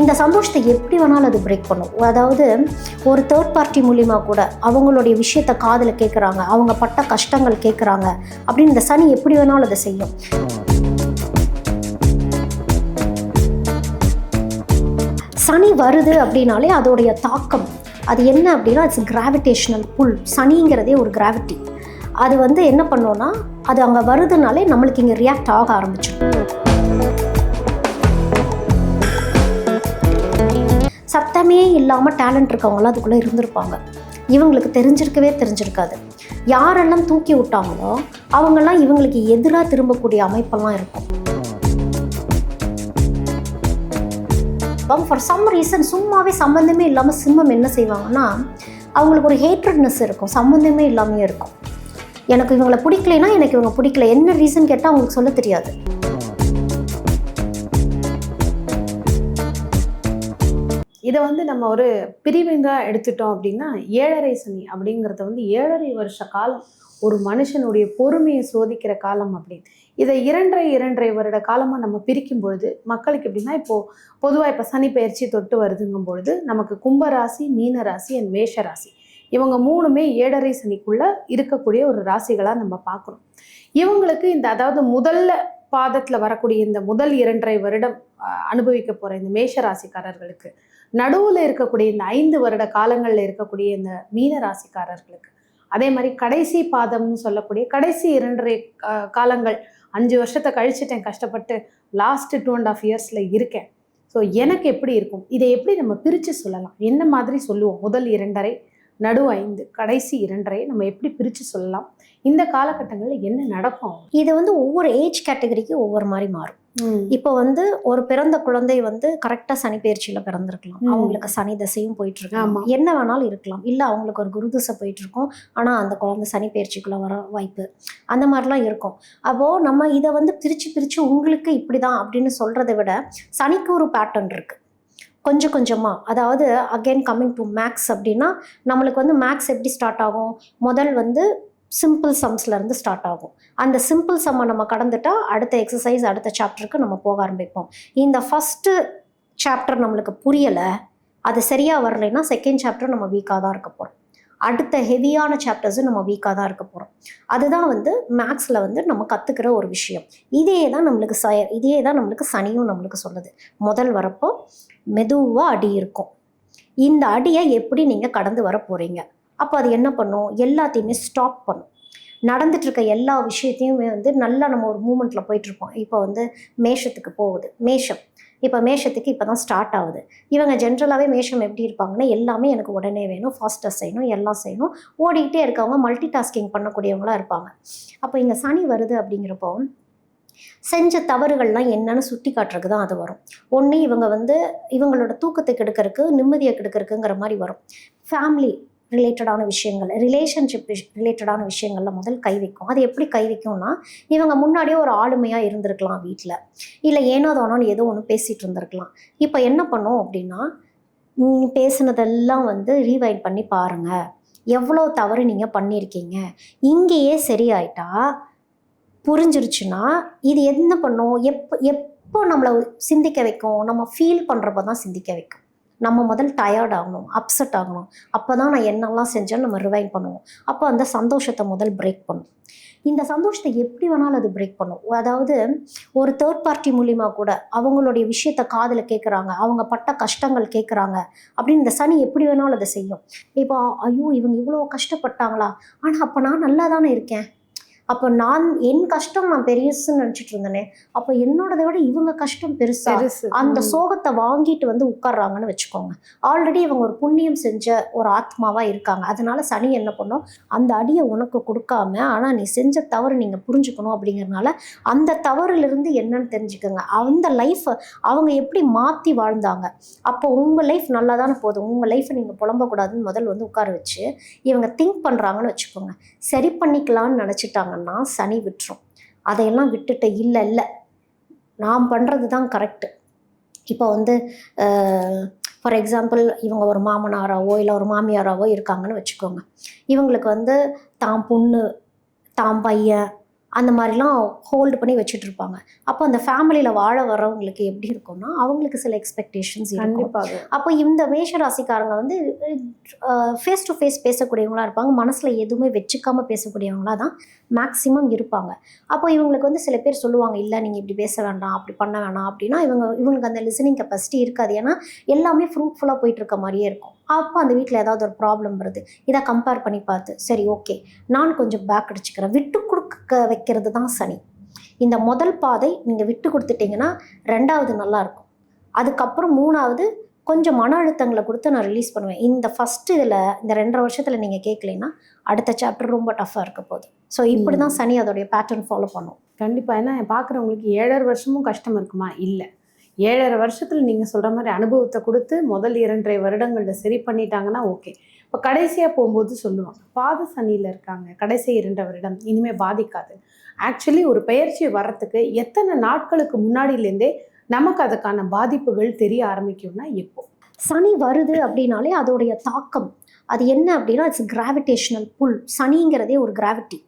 இந்த சந்தோஷத்தை எப்படி வேணாலும் அது பிரேக் பண்ணும். அதாவது ஒரு தேர்ட் பார்ட்டி மூலிமா கூட அவங்களுடைய விஷயத்தை காதில் கேட்குறாங்க அவங்க பட்ட கஷ்டங்கள் கேட்குறாங்க அப்படின்னு இந்த சனி எப்படி வேணாலும் அதை செய்யும். சனி வருது அப்படின்னாலே அதோடைய தாக்கம். அது என்ன அப்படின்னா இட்ஸ் கிராவிடேஷனல் புல் சனிங்கிறதே ஒரு கிராவிட்டி அது வந்து என்ன பண்ணோன்னா அது அங்கே வருதுனாலே நம்மளுக்கு இங்கே ரியாக்ட் ஆக ஆரம்பிச்சிடும். சத்தமே இல்லாமல் டேலண்ட் இருக்கவங்களாம் அதுக்குள்ளே இருந்திருப்பாங்க. இவங்களுக்கு தெரிஞ்சிருக்கவே தெரிஞ்சிருக்காது. யாரெல்லாம் தூக்கி விட்டாங்களோ அவங்கெல்லாம் இவங்களுக்கு எதிராக திரும்பக்கூடிய அமைப்பெல்லாம் இருக்கும். ஃபார் சம் ரீசன் சும்மாவே சம்மந்தமே இல்லாமல் சிம்மம் என்ன செய்வாங்கன்னா அவங்களுக்கு ஒரு ஹேட்ரட்னஸ் இருக்கும் சம்மந்தமே இல்லாமையே இருக்கும். எனக்கு இவங்களை பிடிக்கலைன்னா எனக்கு இவங்க பிடிக்கல. என்ன ரீசன் கேட்டால் அவங்களுக்கு சொல்ல தெரியாது. இதை வந்து நம்ம ஒரு பிரிவிங்காக எடுத்துட்டோம் அப்படின்னா ஏழரை சனி அப்படிங்கிறத வந்து ஏழரை வருஷ காலம் ஒரு மனுஷனுடைய பொறுமையை சோதிக்கிற காலம் அப்படின்னு இதை இரண்டரை இரண்டரை வருட காலமாக நம்ம பிரிக்கும் பொழுது மக்களுக்கு எப்படின்னா இப்போது பொதுவாக இப்போ சனி பயிற்சி தொட்டு வருதுங்கும் பொழுது நமக்கு கும்பராசி மீன ராசி அண்ட் மேஷ ராசி இவங்க மூணுமே ஏழரை சனிக்குள்ள இருக்கக்கூடிய ஒரு ராசிகளாக நம்ம பார்க்குறோம் இவங்களுக்கு இந்த அதாவது முதல்ல பாதத்தில் வரக்கூடிய இந்த முதல் இரண்டரை வருடம் அனுபவிக்க போகிற இந்த மேஷ ராசிக்காரர்களுக்கு நடுவில் இருக்கக்கூடிய இந்த ஐந்து வருட காலங்களில் இருக்கக்கூடிய இந்த மீன ராசிக்காரர்களுக்கு. அதே மாதிரி கடைசி பாதம்னு சொல்லக்கூடிய கடைசி இரண்டரை கா- காலங்கள் அஞ்சு வருஷத்தை கழிச்சிட்டேன் கஷ்டப்பட்டு லாஸ்ட் டூ அண்ட் ஆஃப் இயர்ஸில் இருக்கேன். ஸோ எனக்கு எப்படி இருக்கும்? இதை எப்படி நம்ம பிரித்து சொல்லலாம்? என்ன மாதிரி சொல்லுவோம்? முதல் இரண்டரை நடு ஐந்து கடைசி இரண்டரை நம்ம எப்படி பிரித்து சொல்லலாம்? இந்த காலகட்டங்களில் என்ன நடக்கும்? இது வந்து ஒவ்வொரு ஏஜ் கேட்டகரிக்கு ஒவ்வொரு மாதிரி மாறும். இப்போ வந்து ஒரு பிறந்த குழந்தை வந்து கரெக்டாக சனி பயிற்சியில பிறந்திருக்கலாம். அவங்களுக்கு சனி தசையும் போயிட்டு இருக்கலாம். என்ன வேணாலும் இருக்கலாம். இல்லை அவங்களுக்கு ஒரு குரு தசை போயிட்டு இருக்கும் ஆனால் அந்த குழந்தை சனி பயிற்சிக்குள்ள வர வாய்ப்பு அந்த மாதிரிலாம் இருக்கும். அப்போ நம்ம இதை வந்து பிரிச்சு பிரிச்சு உங்களுக்கு இப்படிதான் அப்படின்னு சொல்றதை விட சனிக்கு ஒரு பேட்டர்ன் இருக்கு. கொஞ்சம் கொஞ்சமாக அதாவது அகைன் கம்மிங் டு மேக்ஸ் அப்படின்னா நம்மளுக்கு வந்து மேக்ஸ் எப்படி ஸ்டார்ட் ஆகும்? முதல் வந்து சிம்பிள் சம்ஸ்லேருந்து ஸ்டார்ட் ஆகும். அந்த சிம்பிள் சம்மை நம்ம கடந்துட்டால் அடுத்த எக்ஸசைஸ் அடுத்த சாப்டருக்கு நம்ம போக ஆரம்பிப்போம். இந்த ஃபஸ்ட்டு சாப்டர் நம்மளுக்கு புரியலை அது சரியாக வரலைன்னா செகண்ட் சாப்டர் நம்ம வீக்காக தான் இருக்க போகிறோம் அடுத்த ஹெவியான சாப்டர்ஸும் நம்ம வீக்காக தான் இருக்க போகிறோம் அதுதான் வந்து மேக்ஸில் வந்து நம்ம கற்றுக்கிற ஒரு விஷயம். இதே தான் நம்மளுக்கு ச இதே தான் நம்மளுக்கு சனியும் நம்மளுக்கு சொல்லுது. முதல் வரப்போ மெதுவாக அடி இருக்கும். இந்த அடியை எப்படி நீங்கள் கடந்து வர போகிறீங்க அப்போ அது என்ன பண்ணும்? எல்லாத்தையுமே ஸ்டாப் பண்ணும். நடந்துட்டு இருக்க எல்லா விஷயத்தையுமே வந்து நல்லா நம்ம ஒரு மூமெண்ட்டில் போயிட்டுருப்போம் இப்போ வந்து மேஷத்துக்கு போகுது. மேஷம். இப்போ மேஷத்துக்கு இப்போ தான் ஸ்டார்ட் ஆகுது. இவங்க ஜென்ரலாகவே மேஷம் எப்படி இருப்பாங்கன்னா எல்லாமே எனக்கு உடனே வேணும். ஃபாஸ்ட்டாக செய்யணும். எல்லாம் செய்யணும். ஓடிக்கிட்டே இருக்கவங்க மல்டி டாஸ்கிங் பண்ணக்கூடியவங்களா இருப்பாங்க. அப்போ இங்கே சனி வருது அப்படிங்கிறப்போ செஞ்ச தவறுகள்லாம் என்னன்னு சுட்டி காட்டுறதுக்கு தான் அது வரும். ஒன்று இவங்க வந்து இவங்களோட தூக்கத்தை கெடுக்கிறதுக்கு நிம்மதியை கெடுக்கிறதுக்குங்கிற மாதிரி வரும். ஃபேமிலி ரிலேட்டடான விஷயங்கள் ரிலேஷன்ஷிப் ரிலேட்டடான விஷயங்களில் முதல் கை வைக்கும். அது எப்படி கை வைக்கும்னா இவங்க முன்னாடியே ஒரு ஆளுமையாக இருந்திருக்கலாம் வீட்டில் இல்லை ஏனோ தானோன்னு ஏதோ ஒன்று பேசிகிட்டு இருந்திருக்கலாம். இப்போ என்ன பண்ணும் அப்படின்னா நீ பேசுனதெல்லாம் வந்து ரீவைண்ட் பண்ணி பாருங்கள் எவ்வளோ தவறு நீங்கள் பண்ணியிருக்கீங்க. இங்கேயே சரியாயிட்டா புரிஞ்சிருச்சுன்னா இது என்ன பண்ணும்? எப்போ எப்போ நம்மளை சிந்திக்க வைக்கும்? நம்ம ஃபீல் பண்ணுறப்ப தான் சிந்திக்க வைக்கும். நம்ம முதல் டயர்ட் ஆகணும் அப்செட் ஆகணும். அப்போ தான் நான் என்னெல்லாம் செஞ்சேன்னு நம்ம ரிவைன் பண்ணுவோம். அப்போ அந்த சந்தோஷத்தை முதல் பிரேக் பண்ணும். இந்த சந்தோஷத்தை எப்படி வேணாலும் அது பிரேக் பண்ணும். அதாவது ஒரு தேர்ட் பார்ட்டி மூலிமா கூட அவங்களுடைய விஷயத்த காதில் கேட்குறாங்க அவங்க பட்ட கஷ்டங்கள் கேட்குறாங்க அப்படின்னு இந்த சனி எப்படி வேணாலும் அதை செய்யும். இப்போ ஐயோ இவங்க இவ்வளோ கஷ்டப்பட்டாங்களா? ஆனால் அப்போ நான் நல்லா தானே இருக்கேன். அப்போ நான் என் கஷ்டம் நான் பெருசுன்னு நினச்சிட்டு இருந்தேனே அப்போ என்னோடதை விட இவங்க கஷ்டம் பெருசா? அந்த. சோகத்தை வாங்கிட்டு வந்து உட்கார்றாங்கன்னு வச்சுக்கோங்க. ஆல்ரெடி இவங்க ஒரு புண்ணியம் செஞ்ச ஒரு ஆத்மாவா இருக்காங்க. அதனால சனி என்ன பண்ணும்? அந்த அடியை உனக்கு கொடுக்காம ஆனா நீ செஞ்ச தவறு நீங்க புரிஞ்சுக்கணும் அப்படிங்கறதுனால அந்த தவறுலேருந்து என்னன்னு தெரிஞ்சுக்கோங்க. அந்த லைஃப் அவங்க எப்படி மாத்தி வாழ்ந்தாங்க? அப்போ உங்க லைஃப் நல்லா தானே போதும் உங்க லைஃப்பை நீங்க புலம்பக்கூடாதுன்னு முதல் வந்து உட்கார வச்சு இவங்க திங்க் பண்றாங்கன்னு வச்சுக்கோங்க. சரி பண்ணிக்கலாம்னு நினச்சிட்டாங்கன்னா சனி விட்டுரும். அதையெல்லாம் விட்டுட்டு இல்லை இல்லை. நாம் பண்ணுறது தான் கரெக்டு இப்போ வந்து ஃபார் எக்ஸாம்பிள் இவங்க ஒரு மாமனாராவோ இல்லை ஒரு மாமியாராவோ இருக்காங்கன்னு வச்சுக்கோங்க. இவங்களுக்கு வந்து தான் பொண்ணு தான் பையன் அந்த மாதிரிலாம் ஹோல்டு பண்ணி வச்சுட்டு இருப்பாங்க அப்போ அந்த ஃபேமிலியில் வாழ வர்றவங்களுக்கு எப்படி இருக்கும்னா அவங்களுக்கு சில எக்ஸ்பெக்டேஷன்ஸ் கண்டிப்பாக. அப்போ இந்த மேஷ ராசிக்காரங்க வந்து ஃபேஸ் டு ஃபேஸ் பேசக்கூடியவங்களா இருப்பாங்க. மனசில் எதுவுமே வச்சுக்காம பேசக்கூடியவங்களா தான் மேக்ஸிமம் இருப்பாங்க. அப்போ இவங்களுக்கு வந்து சில பேர் சொல்லுவாங்க இல்லை நீங்கள் இப்படி பேச வேண்டாம் அப்படி பண்ண வேணாம். அப்படின்னா இவங்க இவங்களுக்கு அந்த லிசனிங் கெப்பாசிட்டி இருக்காது. ஏன்னா எல்லாமே ஃப்ரூட்ஃபுல்லாக போயிட்டு இருக்க மாதிரியே இருக்கும். அப்போ அந்த வீட்டில் ஏதாவது ஒரு ப்ராப்ளம் வருது இதை கம்பேர் பண்ணி பார்த்து சரி ஓகே நான் கொஞ்சம் பேக் அடிச்சுக்கிறேன். விட்டு கொடுக்க வைக்கிறது தான் சனி. இந்த முதல் பாதை நீங்கள் விட்டு கொடுத்துட்டீங்கன்னா ரெண்டாவது நல்லா இருக்கும் அதுக்கப்புறம் மூணாவது கொஞ்சம் மன அழுத்தங்களை கொடுத்து நான் ரிலீஸ் பண்ணுவேன். இந்த ஃபஸ்ட்டு இதில் இந்த ரெண்டரை வருஷத்தில் நீங்கள் கேட்கலைன்னா அடுத்த சாப்டர் ரொம்ப டஃப்பாக இருக்க போகுது. ஸோ இப்படி தான் சனி அதோடைய பேட்டர்ன் ஃபாலோ பண்ணும். கண்டிப்பாக ஏன்னா பார்க்குறவங்களுக்கு ஏழரை வருஷமும் கஷ்டம் இருக்குமா? இல்லை. ஏழரை வருஷத்தில் நீங்கள் சொல்கிற மாதிரி அனுபவத்தை கொடுத்து முதல் இரண்டரை வருடங்களில் சரி பண்ணிட்டாங்கன்னா ஓகே இப்போ கடைசியாக போகும்போது சொல்லுவாங்க பாத சனியில் இருக்காங்க. கடைசி இரண்டு வருடம். இனிமேல் பாதிக்காது. ஆக்சுவலி ஒரு பெயர்ச்சி வர்றதுக்கு எத்தனை நாட்களுக்கு முன்னாடியிலேருந்தே நமக்கு அதுக்கான பாதிப்புகள் தெரிய ஆரம்பிக்கும்னா எப்போ சனி வருது அப்படின்னாலே அதோடைய தாக்கம். அது என்ன அப்படின்னா இட்ஸ் கிராவிடேஷனல் புல் சனிங்கிறதே ஒரு கிராவிட்டி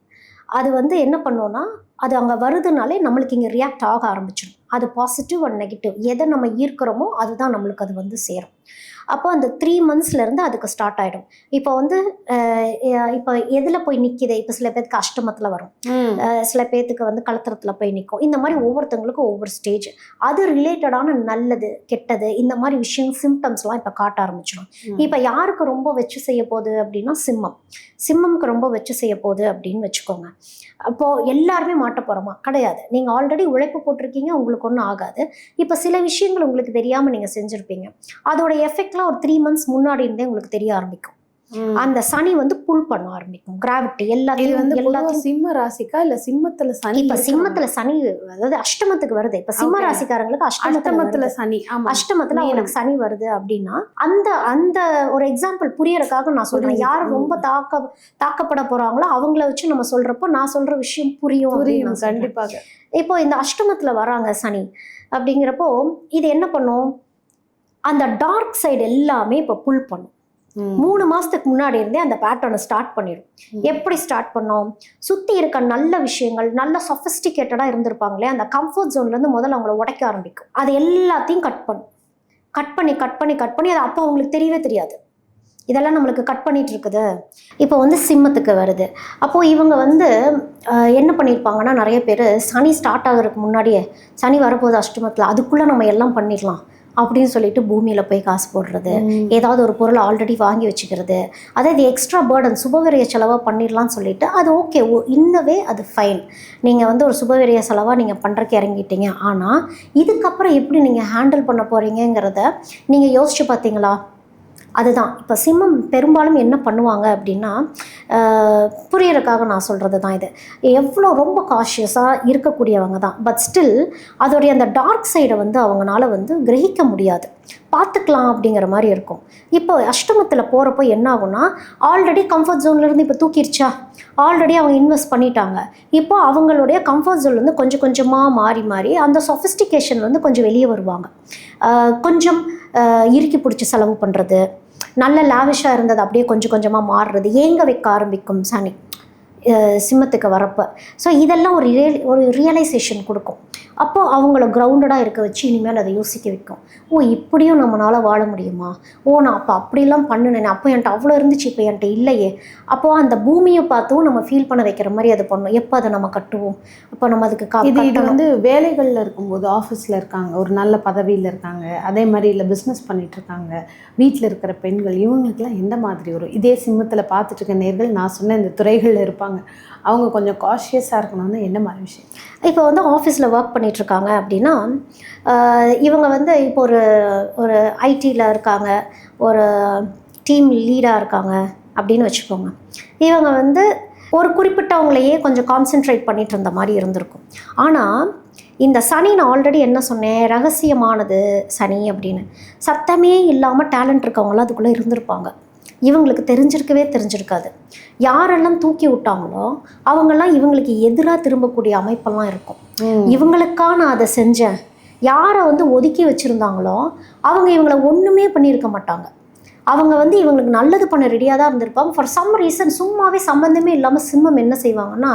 அது வந்து என்ன பண்ணோன்னா அது அங்கே வருதுனாலே நம்மளுக்கு இங்கே ரியாக்ட் ஆக ஆரம்பிச்சிடும். அது பாசிட்டிவ் அண்ட் நெகட்டிவ் எதை நம்ம ஈர்க்கிறோமோ அதுதான் நம்மளுக்கு அது வந்து சேரும். அப்போ அந்த த்ரீ மந்த்ஸ்லேருந்து அதுக்கு ஸ்டார்ட் ஆகிடும் இப்போ வந்து இப்போ எதில் போய் நிற்கிது இப்போ சில பேருக்கு அஷ்டமத்தில் வரும். சில பேர்த்துக்கு வந்து கலத்திரத்தில் போய் நிற்கும் இந்த மாதிரி ஒவ்வொருத்தவங்களுக்கும் ஒவ்வொரு ஸ்டேஜ் அது ரிலேட்டடான நல்லது கெட்டது இந்த மாதிரி விஷயம் சிம்டம்ஸ்லாம் இப்போ காட்ட ஆரம்பிச்சிடும். இப்போ யாருக்கு ரொம்ப வச்சு செய்ய போகுது அப்படின்னா சிம்மம். சிம்மம்க்கு ரொம்ப வச்சு செய்ய போகுது அப்படின்னு வச்சுக்கோங்க. அப்போது எல்லாருமே மாட்ட போகிறோமா கிடையாது. நீங்கள் ஆல்ரெடி உழைப்பு போட்டிருக்கீங்க உங்களுக்கு ஒன்றும் ஆகாது. இப்போ சில விஷயங்கள் உங்களுக்கு தெரியாமல் நீங்கள் செஞ்சுருப்பீங்க. அதோட எஃபெக்ட்லாம் ஒரு த்ரீ மந்த்ஸ் முன்னாடி இருந்தே உங்களுக்கு தெரிய ஆரம்பிக்கும். அந்த சனி வந்து புல் பண்ண ஆரம்பிக்கும் கிராவிட்டி எல்லாத்தையும் வந்து எல்லாத்தையும் சிம்ம ராசிக்கா இல்ல சிம்மத்துல சனி இப்ப? சிம்மத்துல சனி அதாவது அஷ்டமத்துக்கு வருது இப்ப சிம்ம. ராசிக்காரங்களுக்கு அஷ்டமத்துல. சனி அஷ்டமத்துல. அவங்களுக்கு சனி வருது அப்படின்னா அந்த அந்த ஒரு எக்ஸாம்பிள் புரியறதுக்காக நான் சொல்றேன். யார். ரொம்ப தாக்க தாக்கப்பட போறாங்களோ அவங்கள வச்சு நம்ம சொல்றப்போ நான் சொல்ற விஷயம் புரியும் புரியும். கண்டிப்பாக இப்போ இந்த அஷ்டமத்துல வராங்க சனி அப்படிங்கிறப்போ இது என்ன பண்ணும் அந்த டார்க் சைடு எல்லாமே இப்போ புல் பண்ணும். மூணு மாசத்துக்கு முன்னாடி இருந்தே அந்த பேட்டர்னை ஸ்டார்ட் பண்ணிடும். எப்படி ஸ்டார்ட் பண்ணோம்? சுற்றி இருக்க நல்ல விஷயங்கள் நல்ல சொஃபிஸ்டிகேட்டடாக இருந்திருப்பாங்களே அந்த கம்ஃபர்ட் ஜோன்லேருந்து முதல்ல அவங்கள உடைக்க ஆரம்பிக்கும். அது எல்லாத்தையும் கட் பண்ணும். கட் பண்ணி கட் பண்ணி கட் பண்ணி அது அப்போ அவங்களுக்கு தெரியவே தெரியாது. இதெல்லாம் நம்மளுக்கு கட் பண்ணிட்டு இருக்குது. இப்போ வந்து சிம்மத்துக்கு வருது. அப்போது இவங்க வந்து என்ன பண்ணியிருப்பாங்கன்னா நிறைய பேர் சனி ஸ்டார்ட் ஆகிறதுக்கு முன்னாடியே சனி வரப்போகுது அஷ்டமத்தில். அதுக்குள்ளே நம்ம எல்லாம் பண்ணிடலாம். அப்படின்னு சொல்லிட்டு பூமியில் போய் காசு போடுறது. ஏதாவது ஒரு பொருளை ஆல்ரெடி வாங்கி வச்சுக்கிறது. அதாவது எக்ஸ்ட்ரா பேர்டன் சுபவிரிய செலவாக பண்ணிடலாம்னு சொல்லிட்டு அது ஓகே இன்னவே அது ஃபைன் நீங்கள் வந்து ஒரு சுபவிரிய செலவாக நீங்கள் பண்ணுறக்கு இறங்கிட்டீங்க. ஆனால் இதுக்கப்புறம் எப்படி நீங்கள் ஹேண்டில் பண்ண போகிறீங்கங்கிறத நீங்கள் யோசிச்சு பார்த்தீங்களா? அதுதான். இப்போ சிம்மம் பெரும்பாலும் என்ன பண்ணுவாங்க அப்படின்னா புரியறதுக்காக நான் சொல்கிறது தான் இது. எவ்வளோ ரொம்ப காஷியஸாக இருக்கக்கூடியவங்க தான். பட் ஸ்டில் அதோடைய அந்த டார்க் சைடை வந்து அவங்களால வந்து கிரகிக்க முடியாது. பார்த்துக்கலாம் அப்படிங்கிற மாதிரி இருக்கும். இப்போ அஷ்டமத்தில் போகிறப்போ என்ன ஆகும்னா ஆல்ரெடி கம்ஃபர்ட் ஜோன்லேருந்து இப்போ தூக்கிடுச்சா ஆல்ரெடி அவங்க இன்வெஸ்ட் பண்ணிட்டாங்க. இப்போ அவங்களுடைய கம்ஃபர்ட் ஜோன்லேருந்து கொஞ்சம் கொஞ்சமாக மாறி மாறி அந்த சொஃபிஸ்டிகேஷன் வந்து கொஞ்சம் வெளியே வருவாங்க. கொஞ்சம் இறுக்கி பிடிச்சி செலவு பண்ணுறது நல்ல லாவிஷாக இருந்தது அப்படியே கொஞ்சம் கொஞ்சமாக மாறுறது. ஏங்க வைக்க ஆரம்பிக்கும் சனி? சிம்மத்துக்கு வரப்போ. ஸோ இதெல்லாம் ஒரு ரியல் ஒரு ரியலைசேஷன் கொடுக்கும். அப்போது அவங்கள கிரவுண்டடாக இருக்க வச்சு இனிமேல் அதை யோசிக்க வைக்கும். ஓ இப்படியும் நம்மளால் வாழ முடியுமா? ஓ நான் அப்போ அப்படிலாம் பண்ணினேன் அப்போ என்கிட்ட அவ்வளோ இருந்துச்சு இப்போ என்கிட்ட இல்லையே. அப்போது அந்த பூமியை பார்த்தும் நம்ம ஃபீல் பண்ண வைக்கிற மாதிரி அதை பண்ணும் எப்போ அதை நம்ம கட்டுவோம்? அப்போ நம்ம அதுக்கு கா- இது இது. வந்து வேலைகள்ல இருக்கும்போது ஆஃபீஸில் இருக்காங்க ஒரு நல்ல பதவியில் இருக்காங்க அதே மாதிரி இல்லை பிஸ்னஸ் பண்ணிட்டு இருக்காங்க வீட்டில் இருக்கிற பெண்கள் இவங்களுக்குலாம் எந்த மாதிரி வரும் இதே சிம்மத்தில் பார்த்துட்டு இருக்க நேர்கள் நான் சொன்ன இந்த துறைகளில் இருப்பாங்க அவங்க கொஞ்சம் காஷியஸாக இருக்கணும்னு என்ன மாதிரி விஷயம்? இப்போ வந்து ஆஃபீஸில் ஒர்க் பண்ணிகிட்ருக்காங்க அப்படின்னா இவங்க வந்து இப்போ ஒரு ஒரு ஐடியில் இருக்காங்க ஒரு டீம் லீடாக இருக்காங்க அப்படின்னு வச்சுக்கோங்க. இவங்க வந்து ஒரு குறிப்பிட்டவங்களையே கொஞ்சம் கான்சென்ட்ரேட் பண்ணிட்டு இருந்த மாதிரி இருந்திருக்கும். ஆனால் இந்த சனி நான் ஆல்ரெடி என்ன சொன்னேன் ரகசியமானது சனி அப்படின்னு. சத்தமே இல்லாமல் டேலண்ட் இருக்கவங்களாம் அதுக்குள்ளே இருந்திருப்பாங்க. இவங்களுக்கு தெரிஞ்சிருக்கவே தெரிஞ்சிருக்காது. யாரெல்லாம் தூக்கி விட்டாங்களோ அவங்கெல்லாம் இவங்களுக்கு எதிராக திரும்பக்கூடிய அமைப்பெல்லாம் இருக்கும். இவங்களுக்கா நான் அதை செஞ்சேன். யாரை வந்து ஒதுக்கி வச்சுருந்தாங்களோ அவங்க இவங்களை ஒன்றுமே பண்ணியிருக்க மாட்டாங்க. அவங்க வந்து இவங்களுக்கு நல்லது பண்ண ரெடியாக தான் இருந்திருப்பாங்க. ஃபார் சம் ரீசன் சும்மாவே சம்மந்தமே இல்லாமல் சிம்மம் என்ன செய்வாங்கன்னா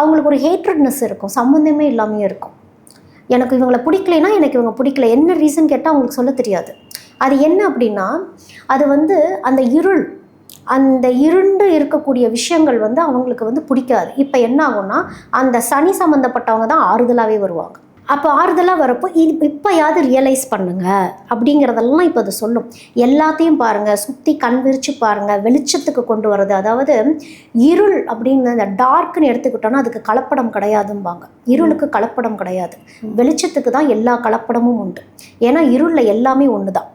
அவங்களுக்கு ஒரு ஹேட்ரட்னஸ் இருக்கும். சம்மந்தமே இல்லாமையே இருக்கும். எனக்கு இவங்களை பிடிக்கலைன்னா எனக்கு இவங்க பிடிக்கல. என்ன ரீசன் கேட்டால் அவங்களுக்கு சொல்ல தெரியாது. அது என்ன அப்படின்னா அது வந்து அந்த இருள் அந்த இருண்டு இருக்கக்கூடிய விஷயங்கள் வந்து அவங்களுக்கு வந்து பிடிக்காது. இப்போ என்ன ஆகும்னா அந்த சனி சம்மந்தப்பட்டவங்க தான் ஆறுதலாகவே வருவாங்க. அப்போ ஆறுதலாக வரப்போ இது இப்போயாவது ரியலைஸ் பண்ணுங்க அப்படிங்கிறதெல்லாம் இப்போ அது சொல்லும். எல்லாத்தையும் பாருங்கள் சுற்றி கண் விரிச்சு பாருங்கள் வெளிச்சத்துக்கு கொண்டு வர்றது. அதாவது இருள் அப்படின்னு அந்த டார்க்னு எடுத்துக்கிட்டோன்னா அதுக்கு கலப்படம் கிடையாதும்பாங்க. இருளுக்கு கலப்படம் கிடையாது. வெளிச்சத்துக்கு தான் எல்லா கலப்படமும் உண்டு. ஏன்னா இருளில் எல்லாமே ஒன்று தான்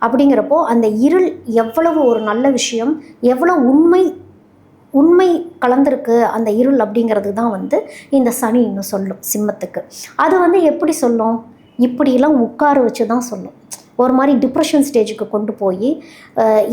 அப்படிங்கிறப்போ அந்த இருள் எவ்வளவு ஒரு நல்ல விஷயம் எவ்வளோ உண்மை உண்மை கலந்திருக்கு அந்த இருள் அப்படிங்கிறது தான் வந்து இந்த சனி இன்னும் சொல்லும் சிம்மத்துக்கு. அது வந்து எப்படி சொல்லும்? இப்படியெல்லாம் உட்கார வச்சு தான் சொல்லும். ஒரு மாதிரி டிப்ரெஷன் ஸ்டேஜுக்கு கொண்டு போய்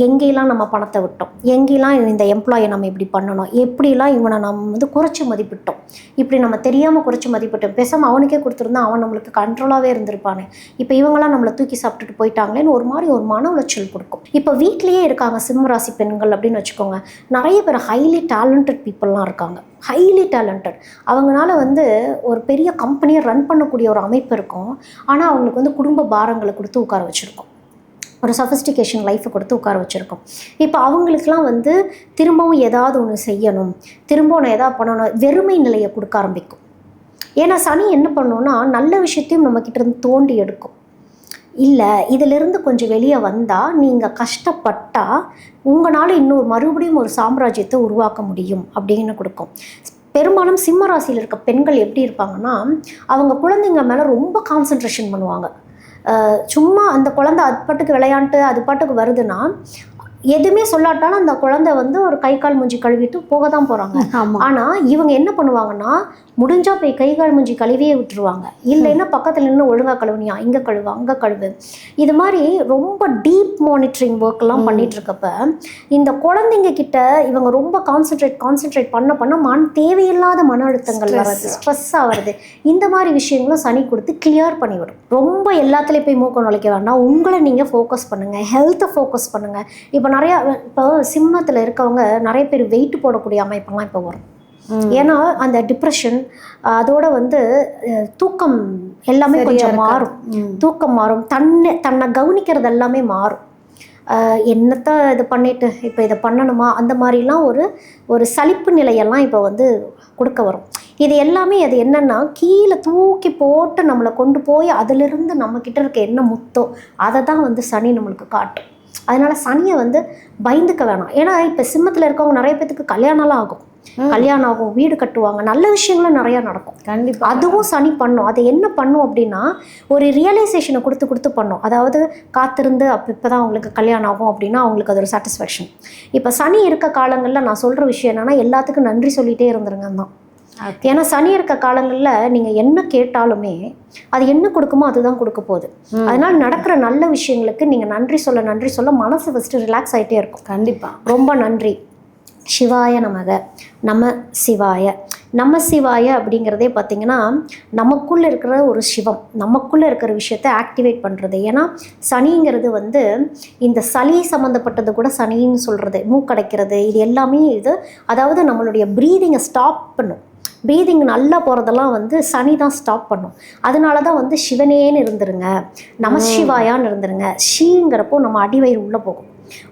எங்கேயெல்லாம் எங்கெல்லாம் நம்ம பணத்தை விட்டோம்? எங்கெல்லாம் இந்த எம்ப்ளாயை நம்ம இப்படி பண்ணணும்? எப்படிலாம் இவனை நம்ம வந்து குறைச்சி மதிப்பிட்டோம்? இப்படி நம்ம தெரியாமல் குறைச்சி மதிப்பிட்டோம். பேசாமல் அவனுக்கே கொடுத்துருந்தா அவன் நம்மளுக்கு கண்ட்ரோலாகவே இருந்திருப்பானே. இப்போ இவங்களாம் நம்மளை தூக்கி சாப்பிட்டுட்டு போயிட்டாங்களேன்னு ஒரு மாதிரி ஒரு மன உளைச்சல் கொடுக்கும். இப்போ வீட்லேயே இருக்காங்க சிம்மராசி பெண்கள் அப்படின்னு வச்சுக்கோங்க. நிறைய பேர் ஹைலி டேலண்டட் பீப்புளெலாம் இருக்காங்க. ஹைலி டேலண்டட் அவங்களால வந்து ஒரு பெரிய கம்பெனியை ரன் பண்ணக்கூடிய ஒரு அமைப்பு இருக்கும். ஆனால் அவங்களுக்கு வந்து குடும்ப பாரங்களை கொடுத்து உட்கார வச்சுருக்கோம். ஒரு சஃபிஸ்டிகேஷன் லைஃப்பை கொடுத்து உட்கார வச்சுருக்கோம். இப்போ அவங்களுக்குலாம் வந்து திரும்பவும் ஏதாவது ஒன்று செய்யணும். திரும்பவும் நான் எதாவது பண்ணணும். வெறுமை நிலையை கொடுக்க ஆரம்பிக்கும். ஏன்னா சனி என்ன பண்ணோன்னா நல்ல விஷயத்தையும் நம்மக்கிட்ட இருந்து தோண்டி எடுக்கும். இல்லை இதிலிருந்து கொஞ்சம் வெளியே வந்தால் நீங்கள் கஷ்டப்பட்டால் உங்களால் இன்னொரு மறுபடியும் ஒரு சாம்ராஜ்யத்தை உருவாக்க முடியும் அப்படின்னு கொடுக்கும். பெரும்பாலும் சிம்ம ராசியில் இருக்க பெண்கள் எப்படி இருப்பாங்கன்னா அவங்க குழந்தைங்க மேலே ரொம்ப கான்சன்ட்ரேஷன் பண்ணுவாங்க. சும்மா அந்த குழந்தை அது பாட்டுக்கு விளையாண்டு அது பாட்டுக்கு வருதுன்னா எதுவுமே சொல்லாட்டாலும் அந்த குழந்தை வந்து ஒரு கை கால் மூஞ்சி கழுவிட்டு போக தான் போகிறாங்க ஆனால் இவங்க என்ன பண்ணுவாங்கன்னா முடிஞ்சா போய் கை கால் மூஞ்சி கழுவியே விட்டுருவாங்க. இல்லைன்னா பக்கத்தில் நின்று ஒழுங்கா கழுவுனியா? இங்கே கழுவு அங்கே கழுவு. இது மாதிரி ரொம்ப டீப் மானிட்டரிங் ஒர்க்லாம் பண்ணிட்டு இருக்கப்ப இந்த குழந்தைங்க கிட்ட இவங்க ரொம்ப கான்சென்ட்ரேட் கான்சென்ட்ரேட் பண்ண பண்ண மன தேவையில்லாத மன அழுத்தங்கள். வர்றது ஸ்ட்ரெஸ் ஆகிறது இந்த மாதிரி விஷயங்களும் சனி கொடுத்து கிளியர் பண்ணிவிடும் ரொம்ப எல்லாத்துலேயும் போய் மூக்கம் நுழைக்க வேண்டாம். உங்களை நீங்கள் ஃபோக்கஸ் பண்ணுங்கள் ஹெல்த்தை ஃபோக்கஸ் பண்ணுங்கள் இப்போ நிறையா இப்போ சிம்மத்தில் இருக்கவங்க நிறைய பேர் வெயிட் போடக்கூடிய அமைப்பெல்லாம் இப்போ வரும். ஏன்னா அந்த டிப்ரெஷன் அதோட வந்து தூக்கம் எல்லாமே கொஞ்சம். மாறும். தூக்கம் மாறும். தன்னை தன்னை கவனிக்கிறது எல்லாமே மாறும். என்னத்த இது பண்ணிட்டு இப்போ இதை பண்ணணுமா? அந்த மாதிரிலாம் ஒரு ஒரு சலிப்பு நிலையெல்லாம் இப்போ வந்து கொடுக்க வரும். இது எல்லாமே அது என்னன்னா கீழே தூக்கி போட்டு நம்மளை கொண்டு போய் அதிலிருந்து நம்மக்கிட்ட இருக்க என்ன முத்தோ அதை தான் வந்து சனி நம்மளுக்கு காட்டும். அதனால சனியை வந்து பயந்துக்க வேணாம். ஏன்னா இப்போ சிம்மத்தில் இருக்கவங்க நிறைய பேத்துக்கு கல்யாணம்லாம் ஆகும். கல்யாணம் ஆகும் வீடு கட்டுவாங்க நல்ல விஷயங்களும் நிறையா நடக்கும். கண்டிப்பா. அதுவும் சனி பண்ணும். அது என்ன பண்ணும் அப்படின்னா ஒரு ரியலைசேஷனை கொடுத்து கொடுத்து பண்ணும். அதாவது காத்திருந்து அப்போ இப்போ தான் அவங்களுக்கு கல்யாணம் ஆகும் அப்படின்னா அவங்களுக்கு அது ஒரு சாட்டிஸ்ஃபேக்ஷன் இப்போ சனி இருக்க காலங்களில் நான் சொல்கிற விஷயம் என்னன்னா எல்லாத்துக்கும் நன்றி சொல்லிகிட்டே இருந்துருங்க தான். ஏன்னா சனி இருக்க காலங்களில் நீங்கள் என்ன கேட்டாலுமே அது என்ன கொடுக்குமோ அதுதான் கொடுக்க போகுது. அதனால் நடக்கிற நல்ல விஷயங்களுக்கு நீங்கள் நன்றி சொல்ல நன்றி சொல்ல மனசு ஃபஸ்ட்டு ரிலாக்ஸ் ஆகிட்டே இருக்கும். கண்டிப்பா. ரொம்ப நன்றி. சிவாய நமக. நம சிவாய. நம சிவாய அப்படிங்கிறதே பார்த்தீங்கன்னா நமக்குள்ளே இருக்கிற ஒரு சிவம் நமக்குள்ளே இருக்கிற விஷயத்தை ஆக்டிவேட் பண்ணுறது ஏன்னா சனிங்கிறது வந்து இந்த சளி சம்மந்தப்பட்டது கூட சனின்னு சொல்கிறது மூக்கடைக்கிறது இது எல்லாமே இது அதாவது நம்மளுடைய ப்ரீதிங்கை ஸ்டாப் பண்ணும். ப்ரீதிங் நல்லா போகிறதெல்லாம் வந்து சனி தான் ஸ்டாப் பண்ணும். அதனால தான் வந்து சிவனேன்னு இருந்துருங்க. நம சிவாயான்னு இருந்துருங்க. ஷீங்கிறப்போ நம்ம அடிவயிறு உள்ளே போகும்.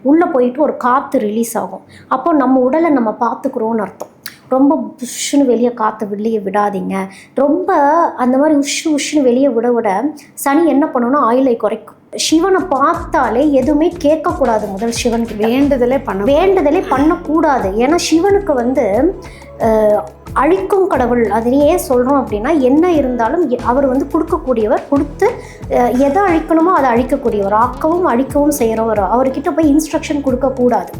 உள்ளே போயிட்டு ஒரு காற்று ரிலீஸ் ஆகும். அப்போ நம்ம உடலை நம்ம பார்த்துக்குறோன்னு அர்த்தம். ரொம்ப உஷ்ஷுன்னு வெளியே காற்று வெளியே விடாதீங்க. ரொம்ப அந்த மாதிரி உஷு உஷ்ஷுன்னு வெளியே விட விட சனி என்ன பண்ணுன்னா ஆயிலை குறைக்கும். சிவனை பார்த்தாலே எதுவுமே கேட்கக்கூடாது முதல் சிவன் வேண்டுதலே பண்ண வேண்டுதலே பண்ணக்கூடாது. ஏன்னா சிவனுக்கு வந்து அழிக்கும் கடவுள் அது ஏன் சொல்கிறோம் அப்படின்னா என்ன இருந்தாலும் அவர் வந்து கொடுக்கக்கூடியவர் கொடுத்து எதை அழிக்கணுமோ அதை அழிக்கக்கூடியவர் ஆக்கவும் அழிக்கவும் செய்கிறவர் அவர்கிட்ட போய் இன்ஸ்ட்ரக்ஷன் கொடுக்கக்கூடாது.